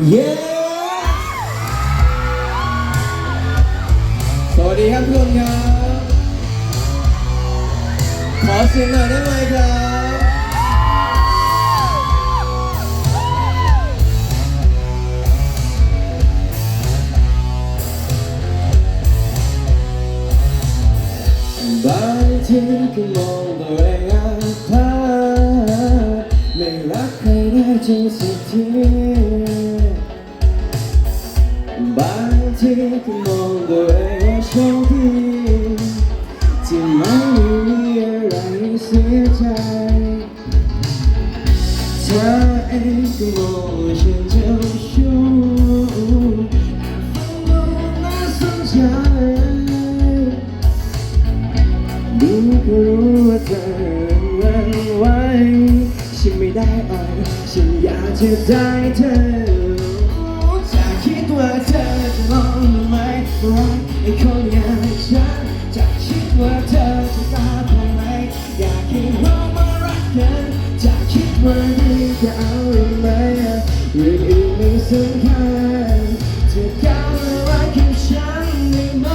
เย้สวัสดีครับทุกคนครับ ขอเสียงหน่อยได้ไหมครับ บางทีก็มองตัวเองอาภาไม่รักใครได้จริงสักทีางทีก็มองตัวเองว่าโชคดีที่ไม่มีอะไรเสียใจเธอเองก็มองว่าฉันเจ้าชู้ฟังดูน่าสนใจดูก็รู้ว่าเธอมันไว้ฉันไม่ได้อ่อยฉันอยากจะได้เธอ ว่าดีจะเอาหรือไม่เรื่องอื่นไม่สำคัญเธอกล้ามารักกับฉันได้ไหม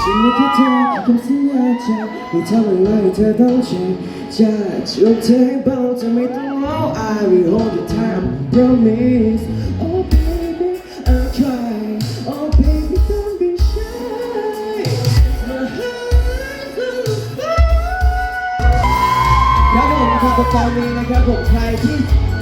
ฉันไม่คิดเธอแค่คำสัญญาใจไม่ทำอะไรเธอต้องเชื่อจะจูบเธอให้เบาจะไม่ต้องร้อง I will hold you tight promise ครับผมครับตอนนี้นะครับผมใครที่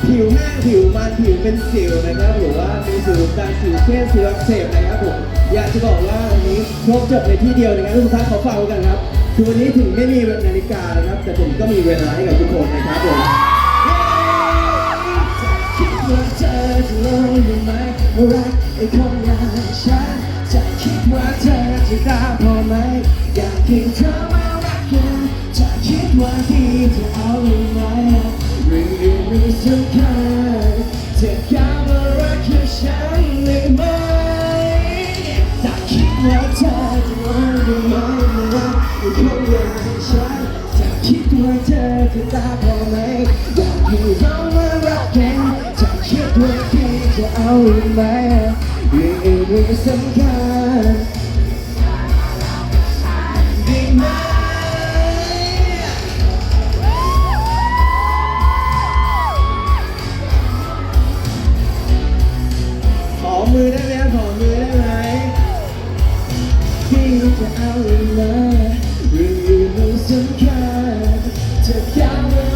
ผิวแห้งผิวมันผิวเป็นสิวนะครับ หรือว่ามีสิวการสิวเช่นสิวอักเสบนะครับผมอยากจะบอกว่าวันนี้ครบจบในที่เดียวนะครับทุกท่านขอฟังกันครับคือวันนี้ถึงไม่มีนาฬิกานะครับ แต่ผมก็มีเวลาให้กับทุกคนนะครับผมคิดว่าเธอจะลองได้ไหมรักไอ้คนอย่างฉัน ว่าที่จะเอาหรือไม่เรื่องอื่นไม่สำคัญเธอกล้ามารักแค่ฉันได้ไหมถ้าคิดว่าเธอจะลองได้ไหมมารักไอ้คนอย่างฉันจะคิดว่าเธอจะกล้าพอไหมอยากให้เรามารักกันจะคิดว่าที่จะเอาหรือไม่เรื่องอื่นไม่สำคัญ จะเอาอะไรเรื่องอื่นไม่สำคัญจะก้าว